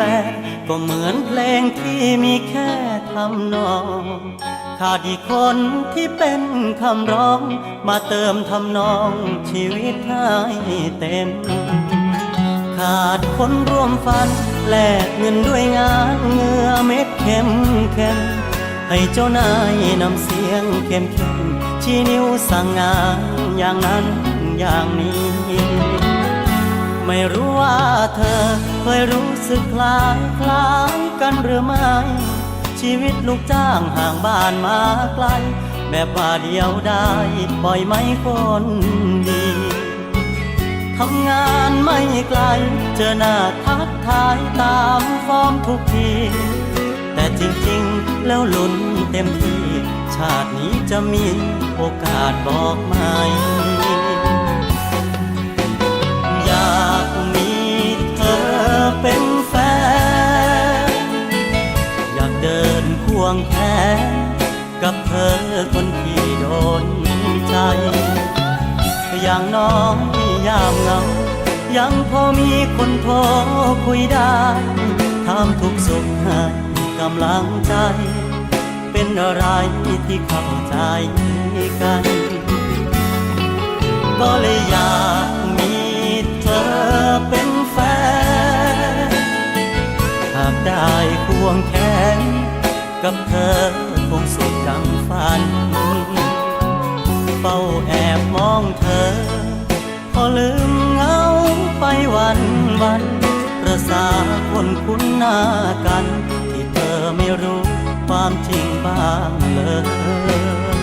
แฟน ก็เหมือนเพลงที่มีแค่ทำนองขาดอีกคนที่เป็นคำร้อง มาเติมทำนองชีวิตให้เต็ม ขาดคนร่วมฝัน แลกเงินด้วยงานเงื่อเม็ดเข้มเข้มให้เจ้านายนำเสียงเข้มเข้มชี้นิ้วสั่งงานอย่างนั้นอย่างนี้ ไม่รู้ว่าเธอเคยรู้สึกคล้ายคล้ายกันหรือไม่ ชีวิตลูกจ้างห่างบ้านมาไกล แบบว่าเดียวได้บ่อยไหมคนดีทำงานไม่ไกล เจอหน้าทักทายตามฟอร์มทุกที แต่จริงๆ แล้วลุ้นเต็มที่ ชาตินี้จะมีโอกาสบอกไหม กับเธอคนที่โดนใจ อย่างน้องยามเงา ยังพอมีคนโทรคุยได้ถามทุกสุขให้กำลังใจ เป็นอะไรที่เข้าใจกันก็เลยอยากมีเธอเป็นแฟน หากได้ควงแขนกับเธอ คงสุขดังฝัน เฝ้าแอบมองเธอ พอลืมเหงาไปวันวันประสาคนคุ้นหน้ากัน ที่เธอไม่รู้ความจริงบ้างเลย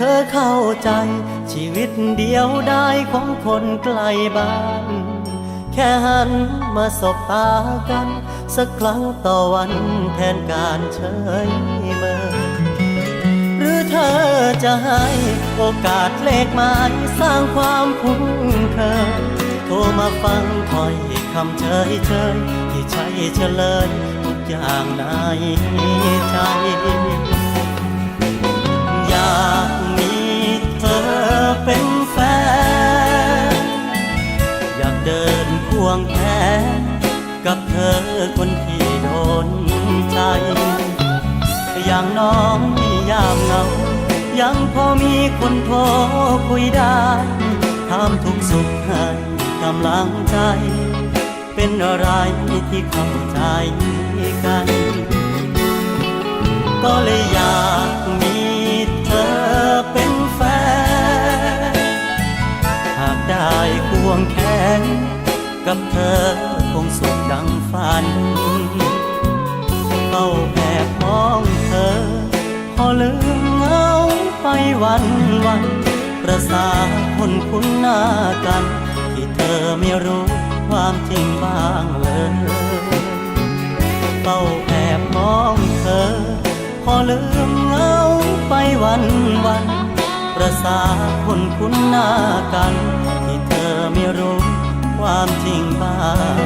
ธอเข้าใจ ชีวิตเดียวได้ของคนไกลบ้าน แค่หันมาสบตากัน สักครั้งต่อวันแทนการเฉยเมินหรือเธอจะให้โอกาสเลขหมายสร้างความคุ้นเคยโทรมาฟังคอยคำเฉยเฉยที่ใช่เฉลยทุกอย่างในใจ กับเธอคนที่โดนใจ อย่างน้องยามเงา ยังพอมีคนโทรคุยได้ถามทุกสุขให้กำลังใจ เป็นอะไรที่เข้าใจกัน ก็เลยอยากมีเธอเป็นแฟน หากได้ควงแขนกับเธอ คงสุขดังฝันเข้าแอบมองเธอ พอลืมเงาไปวันวันประสาคนคุ้นหน้ากัน ที่เธอไม่รู้ความจริงบ้างเลยเฝ้าแอบมองเธอ พอลืมเงาไปวันวันประสาคนคุ้นหน้ากัน ที่เธอไม่รู้ความจริงบ้าง